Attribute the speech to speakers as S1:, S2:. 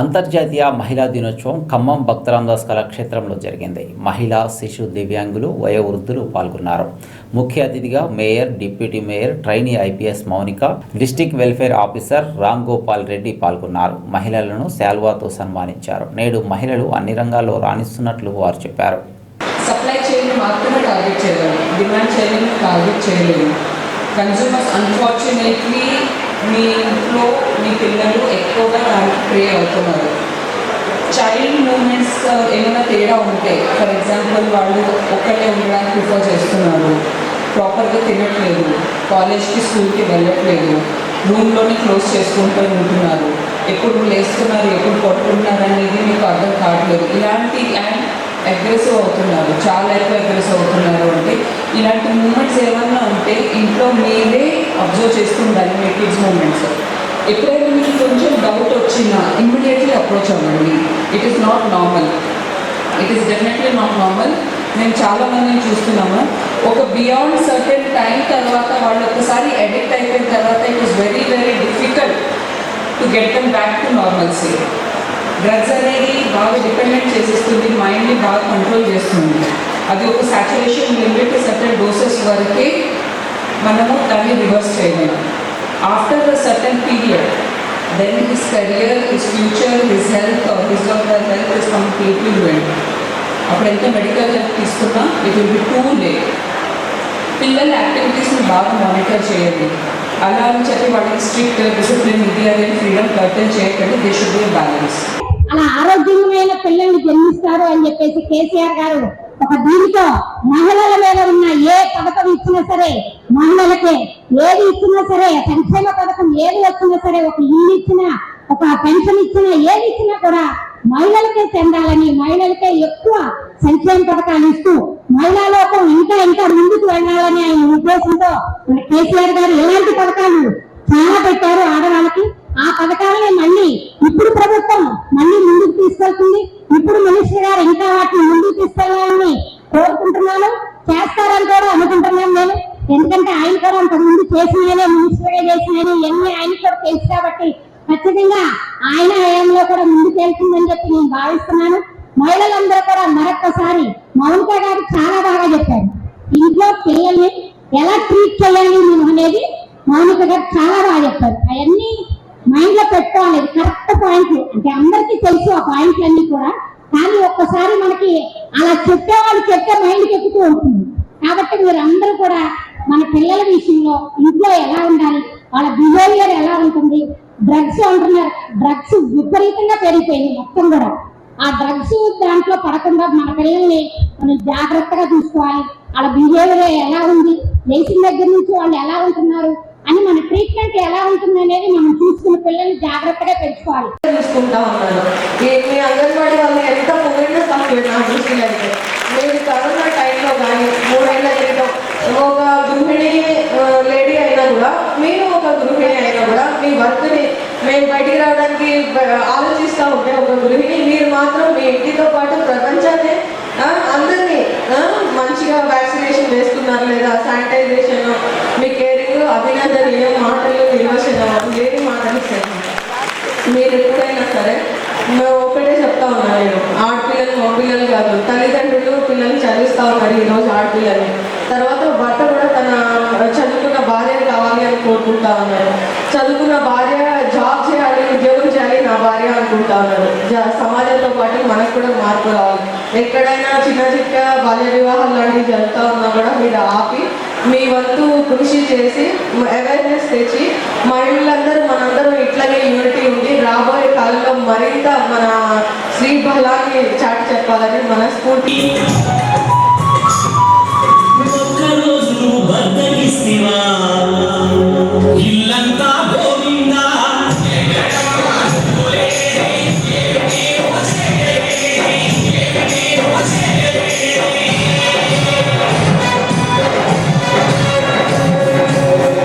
S1: అంతర్జాతీయ మహిళా దినోత్సవం ఖమ్మం భక్తరామదాస్ కళాక్షేత్రంలో జరిగింది. మహిళా శిశు దివ్యాంగులు వయోవృద్ధులు పాల్గొన్నారు. ముఖ్య అతిథిగా mayor deputy mayor trainee IPS Mounika district welfare officer Ram Gopal Reddy పాల్గొన్నారు. మహిళలను శాల్వాతో సన్మానించారు. నేడు మహిళలు అన్ని రంగాల్లో రాణిస్తున్నట్లు వారు చెప్పారు.
S2: సప్లై చైన్ మాత్రమే టార్గెట్ చేయగలం. డిమాండ్ చైన్ టార్గెట్ చేయలేము. కన్జ్యూమర్స్ అన్ఫార్చునేట్లీ మీ ఇంట్లో మీ పిల్లలు ఎక్కువగా దానికి ప్రే అవుతున్నారు. చైల్డ్ మూమెంట్స్ uh, ఏమైనా తేడా ఉంటే ఫర్ ఎగ్జాంపుల్ వాళ్ళు ఒక్కటే ఉండడానికి ప్రిఫర్ చేస్తున్నారు. ప్రాపర్గా తినట్లేదు. కాలేజ్కి స్కూల్కి వెళ్ళట్లేదు. రూమ్లోనే క్లోజ్ చేసుకుంటూ ఉంటున్నారు. ఎప్పుడు లేస్తున్నారు ఎప్పుడు పడుకుంటున్నారు అనేది మీకు అర్థం కావట్లేదు. ఇలాంటి అండ్ అగ్రెసివ్ అవుతున్నారు. చాలా ఎక్కువ అగ్రెసివ్ అవుతున్నారు అంటే ఇలాంటి మూమెంట్స్ ఏమన్నా ఉంటే ఇంట్లో మీరే అబ్జర్వ్ చేస్తుండాలి మీ కిడ్స్ మూమెంట్స్ ఎప్పుడైనా మీకు కొంచెం డౌట్ వచ్చినా ఇమ్మీడియట్లీ అప్రోచ్ అవ్వండి. It is not normal it is definitely not normal మేము చాలా మందిని చూస్తున్నాము ఒక బియాండ్ సర్టెన్ టైం తర్వాత వాళ్ళు ఒకసారి అడిక్ట్ అయిపోయిన తర్వాత it is very very difficult to get them back to normalcy drugs అనేది బాగా డిపెండెంట్ చేసేస్తుంది మైండ్ని బాగా కంట్రోల్ చేస్తుంది. అది ఒక సాచురేషన్ లిమిట్ సర్టన్ డోసెస్ వరకే మనము దాన్ని రివర్స్ చేయగలం. After the certain period then his career, his future, his health or his of the health is completely ruined. అప్పుడు ఎంత మెడికల్ హెల్ప్ తీసుకున్నా it will be too late పిల్లల యాక్టివిటీస్ని బాగా మానిటర్ చేయండి. అలా అని చెప్పి వాళ్ళకి స్ట్రిక్ట్ డిసిప్లిన్ ఇది అనే ఫ్రీడమ్ కర్టన్ చేయకండి దే షుడ్ బి బ్యాలెన్స్
S3: అలా ఆరోగ్యమైన పిల్లల్ని జన్మిస్తారు అని చెప్పేసి కేసీఆర్ గారు ఒక దీనితో మహిళల మీద ఉన్న ఏ పథకం ఇచ్చినా సరే మహిళలకే ఏది ఇచ్చినా సరే సంక్షేమ పథకం ఏది వచ్చినా సరే ఒక ఇల్లు ఇచ్చినా ఒక పెన్షన్ ఇచ్చినా ఏది ఇచ్చినా కూడా మహిళలకే చెందాలని మహిళలకే ఎక్కువ సంక్షేమ పథకాలు ఇస్తూ మహిళా లోకం ఇంకా ఇంకా ముందుకు వెళ్ళాలని ఆయన ఉద్దేశంతో మన కేసీఆర్ గారు ఎలాంటి పథకాలు కేసీఆర్ ముందు చేసినాయనే ఇవన్నీ ఆయన కూడా తెలుసు కాబట్టి ఖచ్చితంగా ఆయన హయాంలో కూడా ముందుకు వెళ్తుందని చెప్పి నేను భావిస్తున్నాను. మహిళలందరూ కూడా మరొక్కసారి మౌనిక గారు చాలా బాగా చెప్పారు. ఇంట్లో పిల్లల్ని ఎలా ట్రీట్ చేయాలి మనం అనేది మౌనిక గారు చాలా బాగా చెప్పారు. అవన్నీ మైండ్లో పెట్టుకోవాలి. కరెక్ట్ పాయింట్ అంటే అందరికీ తెలుసు ఆ పాయింట్లు అన్ని కూడా. కానీ ఒక్కసారి మనకి అలా చెప్పే వాళ్ళు చెప్తే మైండ్కి ఎక్కుతూ ఉంటుంది. కాబట్టి మీరు అందరూ కూడా మన పిల్లల విషయంలో ఇంట్లో ఎలా ఉండాలి? వాళ్ళ బిహేవియర్ ఎలా ఉంటుంది? డ్రగ్స్ అంటున్నారు. డ్రగ్స్ విపరీతంగా పెరిగిపోయింది మొత్తం కూడా. ఆ డ్రగ్స్ దాంట్లో పడకుండా మన పిల్లల్ని మనం జాగ్రత్తగా చూసుకోవాలి. వాళ్ళ బిహేవియర్ ఎలా ఉంది? లేచిన దగ్గర నుంచి వాళ్ళు ఎలా ఉంటున్నారు? అని మన ట్రీట్మెంట్ ఎలా ఉంటుంది అనేది మనం చూసుకున్న పిల్లల్ని జాగ్రత్తగా పెంచుకోవాలి
S4: చూసుకుంటా ఉన్నాను ఈ మీ అంగన్వాడీ వాళ్ళు ఎంత పొగిడినా తక్కువే నా దృష్టిలో అయితే మీరు కరోనా టైంలో కానీ మూడేళ్ళ క్రితం ఒక గృహిణి లేడీ అయినా కూడా మీరు ఒక గృహిణి అయినా కూడా మీ వర్క్ని మేము బయటికి రావడానికి బ- ఆలోచిస్తూ. ఉంటే ఒక గృహిణి మీరు మాత్రం మీ ఇంటితో పాటు ప్రపంచాన్ని అందరినీ మంచిగా వ్యాక్సినేషన్ వేసుకున్నారు లేదా శానిటైజేషన్ మీ కేరింగ్ అభినందనీయం మాటలు నిర్వచనం లేని మాటలు మీరు ఎప్పుడైనా సరే మేము ఒకటే చెప్తా ఉన్నాను నేను ఆడపిల్లలు మగపిల్లలు కాదు తల్లిదండ్రులు పిల్లల్ని చదివిస్తూ ఉన్నారు ఈరోజు ఆడపిల్లల్ని. తర్వాత భర్త కూడా తన చదువుకున్న భార్య కావాలి అని కోరుకుంటా ఉన్నారు. చదువుకున్న భార్య జాబ్ చేయాలి ఉద్యోగం చేయాలి నా భార్య సమాజంతో పాటు మనకు కూడా మార్పు రావాలి. ఎక్కడైనా చిన్న చిక్క బాల్య వివాహాలు లాంటివి జరుగుతూ ఉన్నా కూడా మీరు ఆపి మీ వంతు కృషి చేసి అవేర్నెస్ తెచ్చి మహిళలందరూ మనందరం ఇట్లాగే యూనిటీ ఉండి రాబోయే కాలంలో మరింత మన శ్రీ బలాన్ని చాటి చెప్పాలని మనస్ఫూర్తి